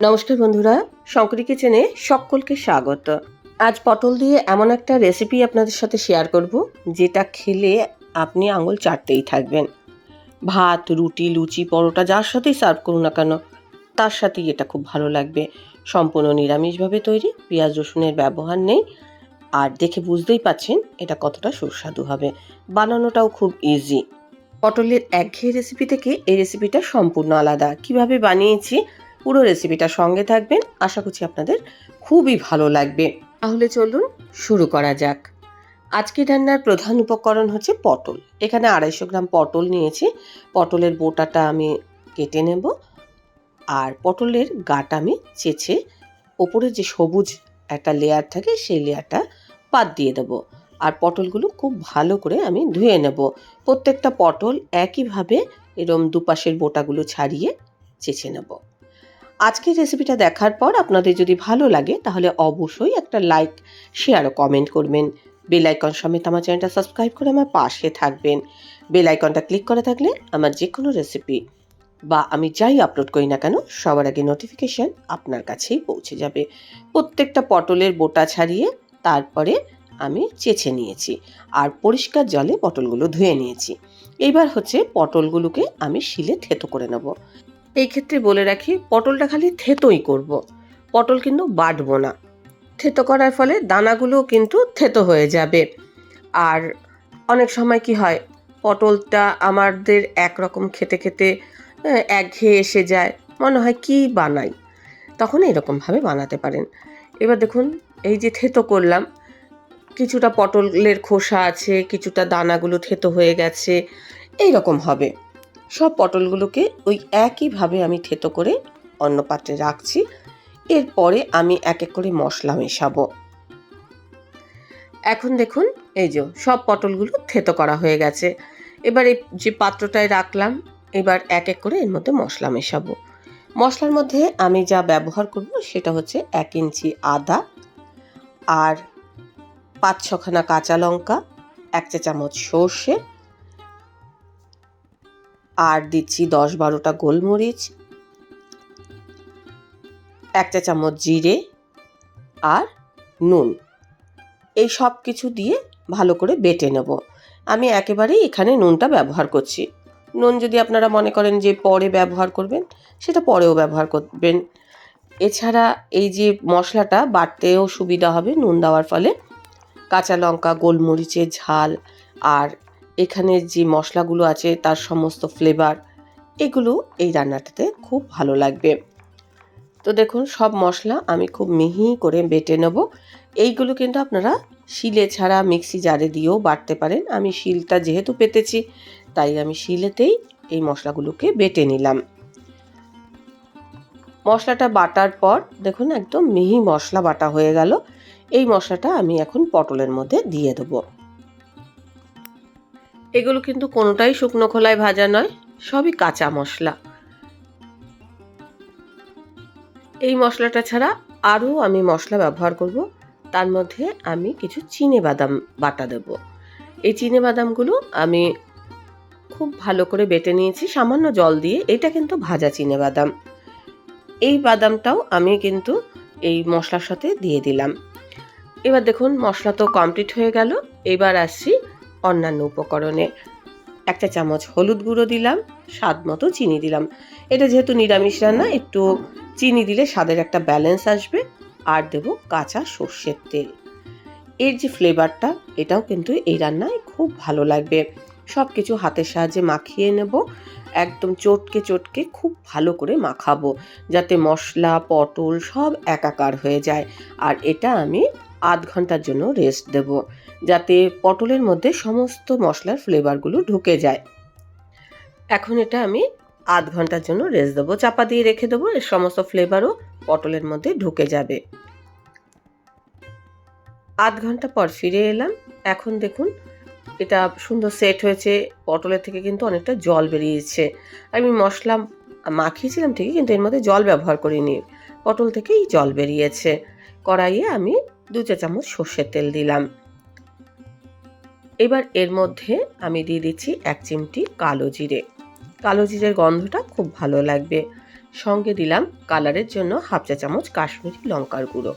নমস্কার বন্ধুরা, শঙ্করী কিচেনে সকলকে স্বাগত। আজ পটল দিয়ে এমন একটা রেসিপি আপনাদের সাথে শেয়ার করব, যেটা খেলে আপনি আঙুল চাটতেই থাকবেন। ভাত, রুটি, লুচি, পরোটা, যার সাথেই সার্ভ করুন না কেন, তার সাথেই এটা খুব ভালো লাগবে। সম্পূর্ণ নিরামিষভাবে তৈরি, পেঁয়াজ, রসুনের ব্যবহার নেই, আর দেখে বুঝতেই পাচ্ছেন এটা কতটা সুস্বাদু হবে। বানানোটাও খুব ইজি পটলের একঘেয়ে রেসিপি থেকে এই রেসিপিটা সম্পূর্ণ আলাদা। কীভাবে বানিয়েছি পুরো রেসিপিটা সঙ্গে থাকবেন। আশা করছি আপনাদের খুবই ভালো লাগবে। তাহলে চলুন শুরু করা যাক। আজকে রান্নার প্রধান উপকরণ হচ্ছে পটল। এখানে আড়াইশো গ্রাম পটল নিয়েছি। পটলের বোটাটা আমি কেটে নেব। আর পটলের গাটা আমি চেঁচে ওপরে যে সবুজ একটা লেয়ার থাকে, সেই লেয়ারটা বাদ দিয়ে দেব। আর পটলগুলো খুব ভালো করে আমি ধুয়ে নেব। প্রত্যেকটা পটল একইভাবে এরম দুপাশের বোটাগুলো ছাড়িয়ে চেঁচে নেব। আজকের রেসিপিটা দেখার পর আপনাদের যদি ভালো লাগে, তাহলে অবশ্যই একটা লাইক শেয়ার ও কমেন্ট করবেন। বেলাইকন সমেত আমার চ্যানেলটা সাবস্ক্রাইব করে আমার পাশে থাকবেন। বেলাইকনটা ক্লিক করে থাকলে আমার যে কোনো রেসিপি বা আমি যাই আপলোড করি না কেন, সবার আগে নোটিফিকেশান আপনার কাছেই পৌঁছে যাবে। প্রত্যেকটা পটলের বোটা ছাড়িয়ে তারপরে আমি চেছে নিয়েছি আর পরিষ্কার জলে পটলগুলো ধুয়ে নিয়েছি। এইবার হচ্ছে পটলগুলোকে আমি শিলে থেতো করে নেব। এই ক্ষেত্রে বলে রাখি, পটলটা খালি থেতোই করব। পটল কিন্তু বাটবো না। থেতো করার ফলে দানাগুলো কিন্তু থেতো হয়ে যাবে। আর অনেক সময় কি হয়, পটলটা আমাদের একরকম খেতে খেতে একঘেয়ে এসে যায়। মনে হয় কি বানাই? তখন এরকমভাবে বানাতে পারেন। এবার দেখুন, এই যে থেতো করলাম, কিছুটা পটলের খোসা আছে, কিছুটা দানাগুলো থেতো হয়ে গেছে এই রকম হবে। সব পটলগুলোকে ওই একইভাবে আমি থেতো করে অন্য পাত্রে রাখছি। এরপরে আমি এক এক করে মশলা মেশাবো। এখন দেখুন, এই যে সব পটলগুলো থেতো করা হয়ে গেছে। এবার এই যে পাত্রটায় রাখলাম, এবার এক এক করে এর মধ্যে মশলা মেশাবো। মশলার মধ্যে আমি যা ব্যবহার করব সেটা হচ্ছে এক ইঞ্চি আদা আর পাঁচ ছখানা কাঁচা লঙ্কা, এক চা চামচ সর্ষে আর দিচ্ছি দশ বারোটা গোলমরিচ এক চা চামচ জিরে আর নুন। এই সব কিছু দিয়ে ভালো করে বেটে নেব। আমি একেবারেই এখানে নুনটা ব্যবহার করছি। নুন যদি আপনারা মনে করেন যে পরে ব্যবহার করবেন, সেটা পরেও ব্যবহার করবেন। এছাড়া এই যে মশলাটা বাটতেও সুবিধা হবে নুন দেওয়ার ফলে। কাঁচা লঙ্কা, গোলমরিচের ঝাল আর এখানে যে মশলাগুলো আছে, তার সমস্ত ফ্লেভার এগুলো এই রান্নাটাতে খুব ভালো লাগবে। তো দেখুন, সব মশলা আমি খুব মিহি করে বেটে নেব। এইগুলো কিন্তু আপনারা শিলে ছাড়া মিক্সি জারে দিয়েও বাটতে পারেন। আমি শিলটা যেহেতু পেতেছি, তাই আমি শিলেতেই এই মশলাগুলোকে বেটে নিলাম। মশলাটা বাটার পর দেখুন, একদম মিহি মশলা বাটা হয়ে গেল। এই মশলাটা আমি এখন পটলের মধ্যে দিয়ে দেবো। এগুলো কিন্তু কোনোটাই শুকনো খোলায় ভাজা নয়, সবই কাঁচা মশলা। এই মশলাটা ছাড়া আরও আমি মশলা ব্যবহার করব, তার মধ্যে আমি কিছু চিনে বাদাম বাটা দেব। এই চিনে বাদামগুলো আমি খুব ভালো করে বেটে নিয়েছি, সামান্য জল দিয়ে, এটা কিন্তু ভাজা চিনে বাদাম। এই বাদামটাও আমি কিন্তু এই মশলার সাথে দিয়ে দিলাম। এবার দেখুন, মশলা তো কমপ্লিট হয়ে গেল, এবার আসছি অন্যান্য উপকরণে। একটা চামচ হলুদ গুঁড়ো দিলাম, স্বাদ মতো চিনি দিলাম। এটা যেহেতু নিরামিষ রান্না, একটু চিনি দিলে স্বাদের একটা ব্যালেন্স আসবে। আর দেবো কাঁচা সর্ষের তেল। এর যে ফ্লেভারটা এটাও কিন্তু এই রান্নায় খুব ভালো লাগবে। সব কিছু হাতের সাহায্যে মাখিয়ে নেব। একদম চটকে চটকে খুব ভালো করে মাখাবো যাতে মশলা, পটল সব একাকার হয়ে যায়। আর এটা আমি আধ ঘণ্টার জন্য রেস্ট দেব যাতে পটলের মধ্যে সমস্ত মশলার ফ্লেভারগুলো ঢুকে যায়। এখন এটা আমি আধ ঘণ্টার জন্য রেস্ট দেবো। চাপা দিয়ে রেখে দেবো, এর সমস্ত ফ্লেভারও পটলের মধ্যে ঢুকে যাবে। আধ ঘণ্টা পর ফিরে এলাম। এখন দেখুন এটা সুন্দর সেট হয়েছে, পটলের থেকে কিন্তু অনেকটা জল বেরিয়েছে। আমি মশলা মাখিয়েছিলাম ঠিকই, কিন্তু এর মধ্যে জল ব্যবহার করিনি। পটল থেকেই জল বেরিয়েছে। কড়াইয়ে আমি দু চা চামচ সর্ষের তেল দিলাম। এবার এর মধ্যে আমি দিয়ে দিচ্ছি এক চিমটি কালো জিরে। কালো জিরের গন্ধটা খুব ভালো লাগবে। সঙ্গে দিলাম কালারের জন্য হাফ চা চামচ কাশ্মীরি লঙ্কার গুঁড়ো।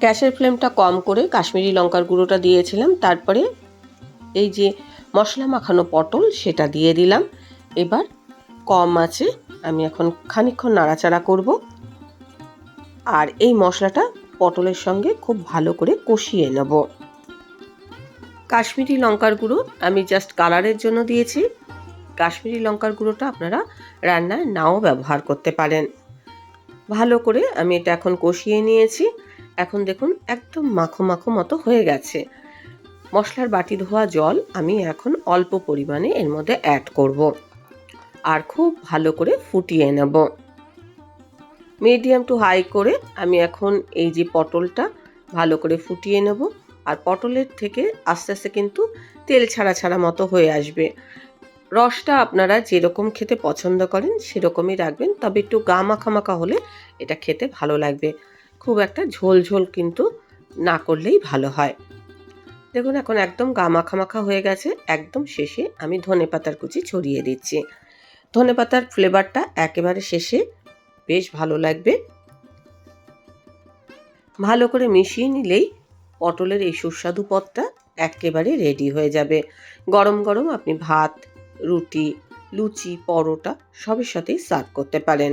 গ্যাসের ফ্লেমটা কম করে কাশ্মীরি লঙ্কার গুঁড়োটা দিয়েছিলাম, তারপরে এই যে মশলা মাখানো পটল, সেটা দিয়ে দিলাম। এবার কম আছে, আমি এখন খানিকক্ষণ নাড়াচাড়া করব। আর এই মশলাটা পটলের সঙ্গে খুব ভালো করে কষিয়ে নেব। কাশ্মীরি লঙ্কার গুঁড়ো আমি জাস্ট কালারের জন্য দিয়েছি। কাশ্মীরি লঙ্কার গুঁড়োটা আপনারা রান্নায় নাও ব্যবহার করতে পারেন। ভালো করে আমি এটা এখন কষিয়ে নিয়েছি। এখন দেখুন, একদম মাখো মাখো মতো হয়ে গেছে। মশলার বাটি ধোয়া জল আমি এখন অল্প পরিমাণে এর মধ্যে অ্যাড করব। আর খুব ভালো করে ফুটিয়ে নেব। মিডিয়াম টু হাই করে আমি এখন এই যে পটলটা ভালো করে ফুটিয়ে নেব। আর পটলের থেকে আস্তে আস্তে কিন্তু তেল ছাড়া ছাড়া মতো হয়ে আসবে। রসটা আপনারা যেরকম খেতে পছন্দ করেন সেরকমই রাখবেন। তবে একটু গা মাখা মাখা হলে এটা খেতে ভালো লাগবে। খুব একটা ঝোল ঝোল কিন্তু না করলেই ভালো হয়। দেখুন, এখন একদম গা মাখা মাখা হয়ে গেছে। একদম শেষে আমি ধনে পাতার কুচি ছড়িয়ে দিচ্ছি। ধনে পাতার ফ্লেভারটা একেবারে শেষে। বেশ ভালো লাগবে। ভালো করে মিশিয়ে নিলেই পটলের এই সুস্বাদু পদটা একেবারে রেডি হয়ে যাবে। গরম গরম আপনি ভাত, রুটি, লুচি, পরোটা সবের সাথেই সার্ভ করতে পারেন।